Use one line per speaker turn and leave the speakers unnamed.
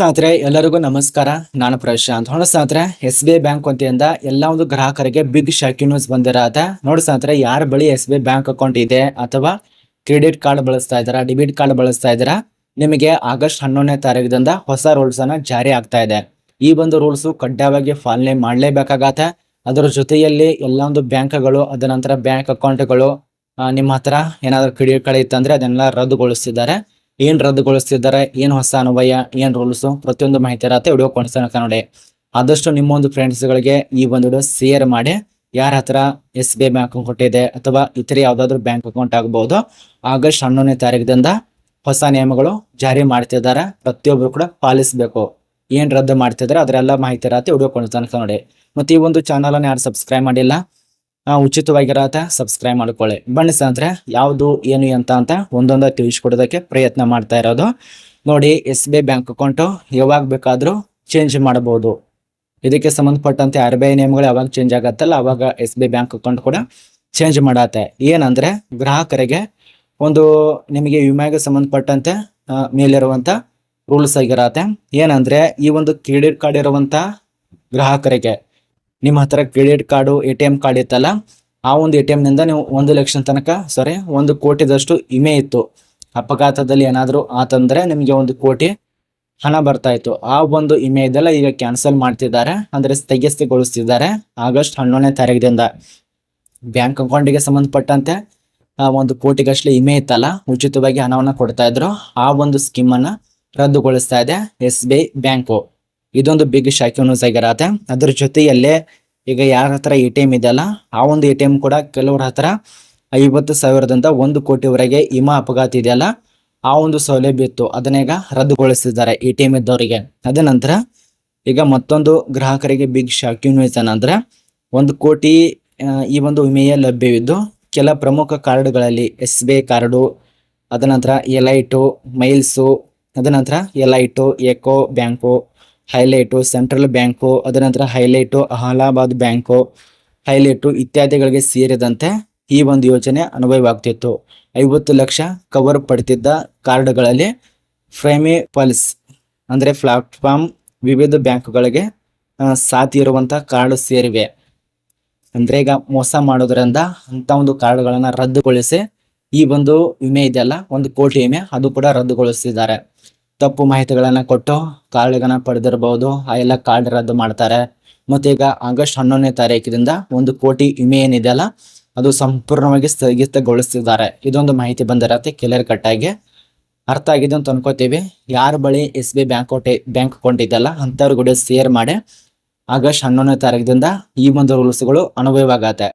ಸ್ನೇಹಿತರೆ, ಎಲ್ಲರಿಗೂ ನಮಸ್ಕಾರ. ನಾನು ಪ್ರಶಾಂತ್. ನೋಡ ಸ್ನೇಹಿತರೆ ಎಸ್ ಬಿ ಐ ಬ್ಯಾಂಕ್ ವತಿಯಿಂದ ಎಲ್ಲ ಒಂದು ಗ್ರಾಹಕರಿಗೆ ಬಿಗ್ ಶಾಕಿ ನ್ಯೂಸ್ ಬಂದಿರತ್ತೆ. ನೋಡಿ ಸ್ನೇಹಿತರೆ, ಯಾರ ಬಳಿ S B I bank account ಇದೆ ಅಥವಾ ಕ್ರೆಡಿಟ್ ಕಾರ್ಡ್ ಬಳಸ್ತಾ ಇದ್ದಾರಾ ಡೆಬಿಟ್ ಕಾರ್ಡ್ ಬಳಸ್ತಾ ಇದ್ದಾರಾ, ನಿಮಗೆ ಆಗಸ್ಟ್ ಹನ್ನೊಂದನೇ ತಾರೀಕಿನಿಂದ ಹೊಸ ರೂಲ್ಸ್ ಅನ್ನ ಜಾರಿ ಆಗ್ತಾ ಇದೆ. ಈ ಒಂದು ರೂಲ್ಸ್ ಕಡ್ಡಾಯವಾಗಿ ಫಾಲೋ ಮಾಡಲೇಬೇಕಾಗತ್ತೆ. ಅದರ ಜೊತೆಯಲ್ಲಿ ಎಲ್ಲ ಒಂದು ಬ್ಯಾಂಕ್ಗಳು, ಅದ ನಂತರ ಬ್ಯಾಂಕ್ ಅಕೌಂಟ್ಗಳು ನಿಮ್ಮ ಹತ್ರ ಏನಾದರೂ ಕ್ರೆಡಿಟ್ ಕಾರ್ಡ್ ಇತ್ತಂದ್ರೆ ಅದನ್ನೆಲ್ಲ ರದ್ದುಗೊಳಿಸ್ತಿದ್ದಾರೆ. ಏನ್ ರದ್ದುಗೊಳಿಸ್ತಿದ್ದಾರೆ, ಏನ್ ಹೊಸ ಅನ್ವಯ, ಏನ್ ರೂಲ್ಸ್ ಪ್ರತಿಯೊಂದು ಮಾಹಿತಿ ಇರತ್ತೆ ವಿಡಿಯೋ ಕೊಡ್ತಾನೆ ನೋಡಿ. ಆದಷ್ಟು ನಿಮ್ಮೊಂದು ಫ್ರೆಂಡ್ಸ್ ಗಳಿಗೆ ಈ ಒಂದು ವಿಡಿಯೋ ಶೇರ್ ಮಾಡಿ. ಯಾರ ಹತ್ರ S B I bank account ಇದೆ ಅಥವಾ ಇತರೆ ಯಾವ್ದಾದ್ರು ಬ್ಯಾಂಕ್ ಅಕೌಂಟ್ ಆಗಬಹುದು ಆಗಸ್ಟ್ ಹನ್ನೊಂದನೇ ತಾರೀಕಿನಿಂದ ಹೊಸ ನಿಯಮಗಳು ಜಾರಿ ಮಾಡ್ತಿದ್ದಾರೆ. ಪ್ರತಿಯೊಬ್ಬರು ಕೂಡ ಪಾಲಿಸಬೇಕು. ಏನ್ ರದ್ದು ಮಾಡ್ತಿದ್ದಾರೆ, ಅದರೆಲ್ಲ ಮಾಹಿತಿ ಇರತ್ತೆ ವಿಡಿಯೋ ಕೊಡ್ತಾನೆ ನೋಡಿ. ಮತ್ತೆ ಈ ಒಂದು ಚಾನಲ್ ಅನ್ನು ಯಾರು ಸಬ್ಸ್ಕ್ರೈಬ್ ಮಾಡಿಲ್ಲ ಉಚಿತವಾಗಿರತ್ತೆ ಸಬ್ಸ್ಕ್ರೈಬ್ ಮಾಡ್ಕೊಳ್ಳಿ. ಬನ್ನಿ ಅಂದ್ರೆ ಯಾವುದು, ಏನು ಅಂತ ಅಂತ ಒಂದೊಂದ ತಿಳಿಸ್ಕೊಡೋದಕ್ಕೆ ಪ್ರಯತ್ನ ಮಾಡ್ತಾ ಇರೋದು. ನೋಡಿ, S B I bank account, ಯಾವಾಗ ಬೇಕಾದರೂ ಚೇಂಜ್ ಮಾಡಬಹುದು ಇದಕ್ಕೆ ಸಂಬಂಧಪಟ್ಟಂತೆ ಆರ್ ಬಿ ಐ ನಿಯಮಗಳು ಯಾವಾಗ ಚೇಂಜ್ ಆಗತ್ತಲ್ಲ, ಅವಾಗ S B I bank account ಕೂಡ ಚೇಂಜ್ ಮಾಡತ್ತೆ. ಏನಂದ್ರೆ, ಗ್ರಾಹಕರಿಗೆ ಒಂದು ನಿಮಗೆ ವಿಮೆಗೆ ಸಂಬಂಧಪಟ್ಟಂತೆ ಮೇಲಿರುವಂಥ ರೂಲ್ಸ್ ಆಗಿರತ್ತೆ. ಏನಂದ್ರೆ, ಈ ಒಂದು ಕ್ರೆಡಿಟ್ ಕಾರ್ಡ್ ಇರುವಂತ ಗ್ರಾಹಕರಿಗೆ ನಿಮ್ಮ ಹತ್ರ credit card, A T M card ಇತ್ತಲ್ಲ, ಆ ಒಂದು ಎ ಟಿ ನಿಂದ ನೀವು ಒಂದು ಲಕ್ಷ ತನಕ ಸಾರಿ ಒಂದು ಕೋಟಿದಷ್ಟು ವಿಮೆ ಇತ್ತು. ಅಪಘಾತದಲ್ಲಿ ಏನಾದರೂ ಆತಂದರೆ ನಿಮಗೆ ಒಂದು ಕೋಟಿ ಹಣ ಬರ್ತಾ ಇತ್ತು. ಆ ಒಂದು ವಿಮೆ ಇದೆಲ್ಲ ಈಗ ಕ್ಯಾನ್ಸಲ್ ಮಾಡ್ತಿದ್ದಾರೆ, ಅಂದರೆ ಸ್ಥಗಿತಗೊಳಿಸ್ತಿದ್ದಾರೆ ಆಗಸ್ಟ್ ಹನ್ನೊಂದನೇ ತಾರೀಕಿನಿಂದ ಬ್ಯಾಂಕ್ ಅಕೌಂಟಿಗೆ ಸಂಬಂಧಪಟ್ಟಂತೆ, ಆ ಒಂದು ಕೋಟಿಗಷ್ಟಲೆ ವಿಮೆ ಇತ್ತಲ್ಲ, ಉಚಿತವಾಗಿ ಹಣವನ್ನು ಕೊಡ್ತಾ ಇದ್ರು. ಆ ಒಂದು ಸ್ಕೀಮನ್ನು ರದ್ದುಗೊಳಿಸ್ತಾ ಇದೆ ಎಸ್ ಬಿ ಐ ಬ್ಯಾಂಕು. ಇದೊಂದು ಬಿಗ್ ಶಾಕ್ ನ್ಯೂಸ್ ಆಗಿರತ್ತೆ. ಅದ್ರ ಜೊತೆಯಲ್ಲೇ ಈಗ ಯಾರ ಹತ್ರ ಎ ಟಿ ಎಂ ಇದೆಯಲ್ಲ, ಆ ಒಂದು ಎ ಟಿ ಎಂ ಕೂಡ ಕೆಲವರ ಹತ್ರ ಐವತ್ತು ಸಾವಿರದಿಂದ ಒಂದು ಕೋಟಿವರೆಗೆ ವಿಮಾ ಅಪಘಾತ ಇದೆಯಲ್ಲ, ಆ ಒಂದು ಸೌಲಭ್ಯ ಇತ್ತು. ಅದನ್ನೀಗ ರದ್ದುಗೊಳಿಸಿದ್ದಾರೆ ಎ ಟಿ ಎಂ ಇದ್ದವರಿಗೆ. ಅದನಂತರ ಈಗ ಮತ್ತೊಂದು ಗ್ರಾಹಕರಿಗೆ ಬಿಗ್ ಶಾಕಿಂಗ್ ನ್ಯೂಸ್ ಏನಂದ್ರೆ, ಒಂದು ಕೋಟಿ ಈ ಒಂದು ವಿಮೆಯ ಲಭ್ಯವಿದ್ದು, ಕೆಲ ಪ್ರಮುಖ ಕಾರ್ಡ್ಗಳಲ್ಲಿ ಎಸ್ ಬಿ ಐ ಕಾರ್ಡು, ಅದ ನಂತರ ಎಲೈಟು ಮೈಲ್ಸು ಅದ ನಂತರ elite eco bank highlight, central bank ಅದರ ನಂತರ ಹೈಲೈಟು, ಅಹಲಾಬಾದ್ ಬ್ಯಾಂಕು, ಹೈಲೈಟು ಇತ್ಯಾದಿಗಳಿಗೆ ಸೇರಿದಂತೆ ಈ ಒಂದು ಯೋಜನೆ ಅನ್ವಯವಾಗ್ತಿತ್ತು ಐವತ್ತು ಲಕ್ಷ ಕವರ್ ಪಡ್ತಿದ್ದ ಕಾರ್ಡ್ಗಳಲ್ಲಿ ಫ್ರೇಮಿ ಪಲ್ಸ್ ಅಂದರೆ ಪ್ಲಾಟ್ಫಾರ್ಮ್ ವಿವಿಧ ಬ್ಯಾಂಕುಗಳಿಗೆ ಸಾಥಿ ಇರುವಂಥ ಕಾರ್ಡ್ ಸೇರಿವೆ. ಅಂದರೆ ಈಗ ಮೋಸ ಮಾಡೋದ್ರಿಂದ ಅಂತ ಒಂದು ಕಾರ್ಡ್ಗಳನ್ನು ರದ್ದುಗೊಳಿಸಿ ಈ ಒಂದು ವಿಮೆ ಇದೆಯಲ್ಲ, ಒಂದು ಕೋಟಿ ವಿಮೆ ಅದು ಕೂಡ ರದ್ದುಗೊಳಿಸಿದ್ದಾರೆ. ತಪ್ಪು ಮಾಹಿತಿಗಳನ್ನ ಕೊಟ್ಟು ಕಾರ್ಡ್ಗಳನ್ನ ಪಡೆದಿರಬಹುದು ಆ ಎಲ್ಲ ಕಾರ್ಡ್ ರದ್ದು ಮಾಡ್ತಾರೆ. ಮತ್ತೆ ಈಗ ಆಗಸ್ಟ್ ಹನ್ನೊಂದನೇ ತಾರೀಕಿನಿಂದ ಒಂದು ಕೋಟಿ ವಿಮೆ ಏನಿದೆಯಲ್ಲ ಅದು ಸಂಪೂರ್ಣವಾಗಿ ಸ್ಥಗಿತಗೊಳಿಸಿದ್ದಾರೆ ಇದೊಂದು ಮಾಹಿತಿ ಬಂದಿರತ್ತೆ ಕ್ಲಿಯರ್ ಕಟ್ ಆಗಿ. ಅರ್ಥ ಆಗಿದೆ ಅಂತ ಅನ್ಕೋತೀವಿ. ಯಾರ ಬಳಿ S B bank bank account ಇದೆಯಲ್ಲ ಅಂಥವ್ರು ಕೂಡ ಶೇರ್ ಮಾಡಿ ಆಗಸ್ಟ್ ಹನ್ನೊಂದನೇ ತಾರೀಕಿನಿಂದ ಈ ಒಂದು ರೂಲ್ಸ್ಗಳು ಅನ್ವಯವಾಗತ್ತೆ